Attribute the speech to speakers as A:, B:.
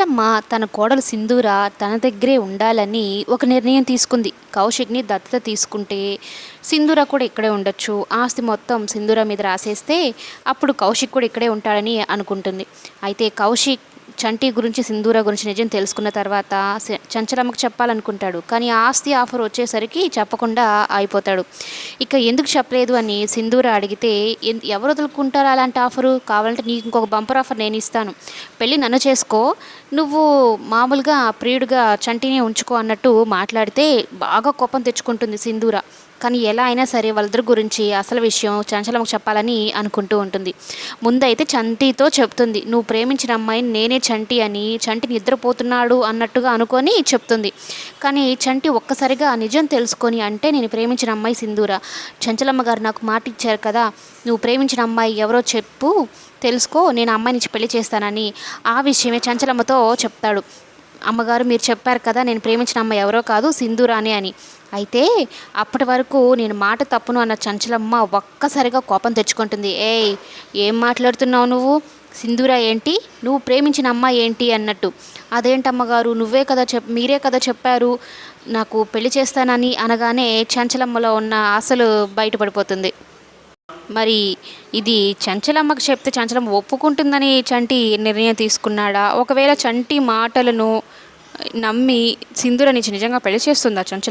A: అమ్మ తన కోడలు సింధూర తన దగ్గరే ఉండాలని ఒక నిర్ణయం తీసుకుంది. కౌశిక్ని దత్తత తీసుకుంటే సింధూర కూడా ఇక్కడే ఉండొచ్చు. ఆస్తి మొత్తం సింధూర మీద రాసేస్తే అప్పుడు కౌశిక్ కూడా ఇక్కడే ఉంటాడని అనుకుంటుంది. అయితే కౌశిక్ చంటి గురించి సింధూర గురించి నిజం తెలుసుకున్న తర్వాత చంచలమ్మకు చెప్పాలనుకుంటాడు. కానీ ఆస్తి ఆఫర్ వచ్చేసరికి చెప్పకుండా అయిపోతాడు ఇక ఎందుకు చెప్పలేదు అని సింధూర అడిగితే ఎవరు వదులుకుంటారు అలాంటి ఆఫరు? కావాలంటే నీకు ఇంకొక బంపర్ ఆఫర్ నేను ఇస్తాను. పెళ్ళి నన్ను చేసుకో. నువ్వు మామూలుగా ప్రియుడిగా చంటిని ఉంచుకో అన్నట్టు మాట్లాడితే బాగా కోపం తెచ్చుకుంటుంది సింధూర. కానీ ఎలా అయినా సరే వాళ్ళిద్దరి గురించి అసలు విషయం చంచలమ్మకు చెప్పాలని అనుకుంటూ ఉంటుంది. ముందైతే చంటితో చెప్తుంది. నువ్వు ప్రేమించిన అమ్మాయిని నేనే చంటి అని చంటి నిద్రపోతున్నాడు అన్నట్టుగా అనుకొని చెప్తుంది. కానీ చంటి ఒక్కసారిగా నిజం తెలుసుకొని అంటే నేను ప్రేమించిన అమ్మాయి సింధూర. చంచలమ్మ గారు నాకు మాట ఇచ్చారు కదా నువ్వు ప్రేమించిన అమ్మాయి ఎవరో చెప్పు తెలుసుకో నేను అమ్మాయి నుంచి పెళ్ళి చేస్తానని ఆ విషయమే చంచలమ్మతో చెప్తాడు. అమ్మగారు మీరు చెప్పారు కదా నేను ప్రేమించిన అమ్మాయి ఎవరో కాదు సింధూరానే అని. అయితే అప్పటి వరకు నేను మాట తప్పును అన్న చంచలమ్మ ఒక్కసారిగా కోపం తెచ్చుకుంటుంది. ఏయ్ ఏం మాట్లాడుతున్నావు నువ్వు? సింధూర ఏంటి? నువ్వు ప్రేమించిన అమ్మాయి ఏంటి అన్నట్టు. అదేంటమ్మగారు నువ్వే కదా చెప్ మీరే కదా చెప్పారు నాకు పెళ్ళి చేస్తానని అనగానే చంచలమ్మలో ఉన్న ఆశలు బయటపడిపోతుంది. మరి ఇది చంచలమ్మకు చెప్తే చంచలమ్మ ఒప్పుకుంటుందని చంటి నిర్ణయం తీసుకున్నాడా? ఒకవేళ చంటి మాటలను నమ్మి సింధూర నుంచి నిజంగా పెళ్ళి చేస్తుందా చంచలమ్మ?